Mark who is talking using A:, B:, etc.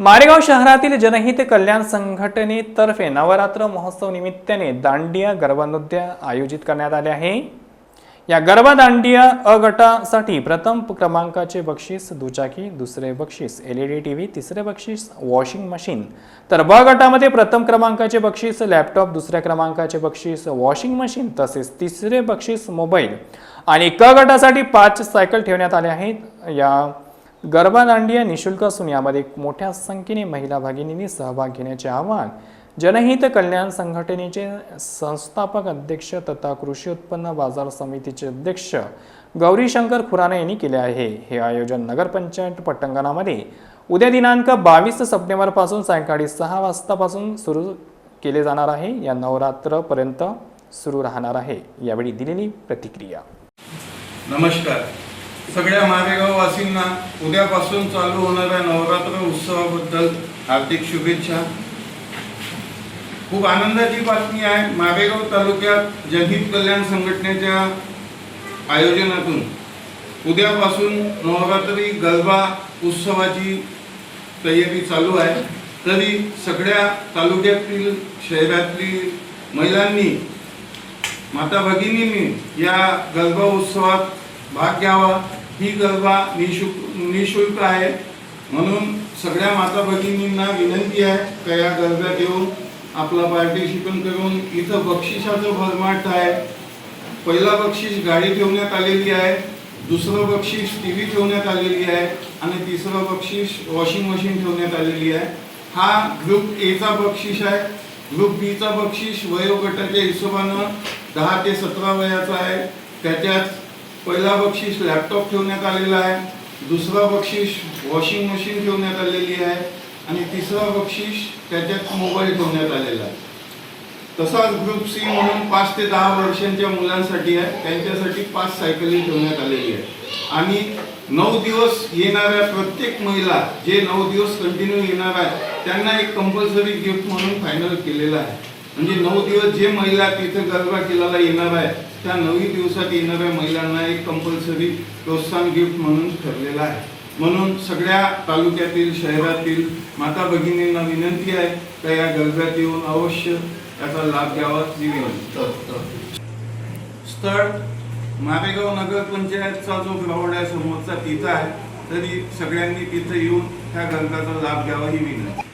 A: मारेगाव शहरातील जनहित कल्याण संघटनेतर्फे नवरात्र महोत्सव निमित्ताने दांडिया गर्भनृत्य नृत्य आयोजित करण्यात आले आहे. या गरबा दांडिया अ गटासाठी प्रथम क्रमांकाचे बक्षीस दुचाकी दुसरे बक्षीस L E D T V तिसरे बक्षीस वॉशिंग मशीन. तर ब गटामध्ये प्रथम क्रमांकाचे बक्षीस लॅपटॉप दुसऱ्या क्रमांकाचे बक्षीस वॉशिंग मशीन तसेच तिसरे बक्षीस मोबाईल. आणि क गटासाठी पाच सायकल ठेवण्यात आले आहेत. या गरबा दांडिया निशुल्क असून यामध्ये मोठ्या संख्येने महिला भगिनींनी सहभाग घेण्याचे आवाहन जनहित कल्याण संघटनेचे संस्थापक अध्यक्ष तथा कृषी उत्पन्न बाजार समितीचे अध्यक्ष गौरीशंकर खुराना यांनी केले आहे. हे आयोजन नगरपंचायत पट्टंगणामध्ये उद्या दिनांक बावीस सप्टेंबरपासून सायंकाळी सहा वाजतापासून सुरू केले जाणार आहे. या नवरात्रपर्यंत सुरू राहणार आहे. यावेळी दिलेली प्रतिक्रिया.
B: नमस्कार. सगळ्या मारेगाव वासींना उद्यापासून चालू होणाऱ्या नवरात्र उत्सवाबद्दल हार्दिक शुभेच्छा. खूप आनंदाची बातमी आहे मारेगाव तालुक्यात जनहित कल्याण संघटनेच्या आयोजनातून. उद्यापासून नवरात्री गरबा उत्सवाची तयारी चालू आहे. तरी सगळ्या तालुक्यातील शहरातील महिलांनी माता भगिनींनी या गरबा उत्सवात भाग घ्यावा. ही गरबा निशुल्क निशुल्क आहे. म्हणून सगळ्या माता भगिनींना विनंती आहे का या गरब्यात येऊन आपला पार्टिसिपन करून इथं बक्षिसाचं भरमाट आहे. पहिला बक्षीस गाडी ठेवण्यात आलेली आहे. दुसरं बक्षीस टी व्ही ठेवण्यात आलेली आहे. आणि तिसरं बक्षीस वॉशिंग मशीन ठेवण्यात आलेली आहे. हा ग्रुप एचा बक्षीस आहे. ग्रुप बीचा बक्षीस वयोगटाच्या हिशोबानं दहा ते सतरा वयाचा आहे. त्याच्यात पहिला बक्षीस लॅपटॉप ठेवण्यात आलेला आहे दुसरा बक्षीस वॉशिंग मशीन ठेवण्यात आलेली आहे आणि तिसरा बक्षीस त्याच्यात मोबाईल ठेवण्यात आलेला आहे. तसाच ग्रुप सी म्हणून पाच ते दहा वर्षांच्या मुलांसाठी आहे त्यांच्यासाठी पाच सायकली ठेवण्यात आलेली आहे. आणि नऊ दिवस येणाऱ्या प्रत्येक महिला जे नऊ दिवस कंटिन्यू येणार आहे त्यांना एक कंपल्सरी गिफ्ट म्हणून फायनल केलेलं आहे. म्हणजे नऊ दिवस जे महिला तिथे गरबा किल्ल्याला येणार आहे त्या नवी दिवसात येणाऱ्या महिलांना एक कंपल्सरी प्रोत्साहन गिफ्ट म्हणून ठरलेला आहे. म्हणून सगळ्या तालुक्यातील शहरातील माता भगिनींना विनंती आहे का या गरब्यात येऊन अवश्य त्याचा लाभ घ्यावा जी विनंती. स्थळ मारेगाव नगरपंचायतचा जो ग्राउंड आहे समोरचा तिथं आहे तरी सगळ्यांनी तिथं येऊन त्या गरब्याचा लाभ घ्यावा ही विनंती.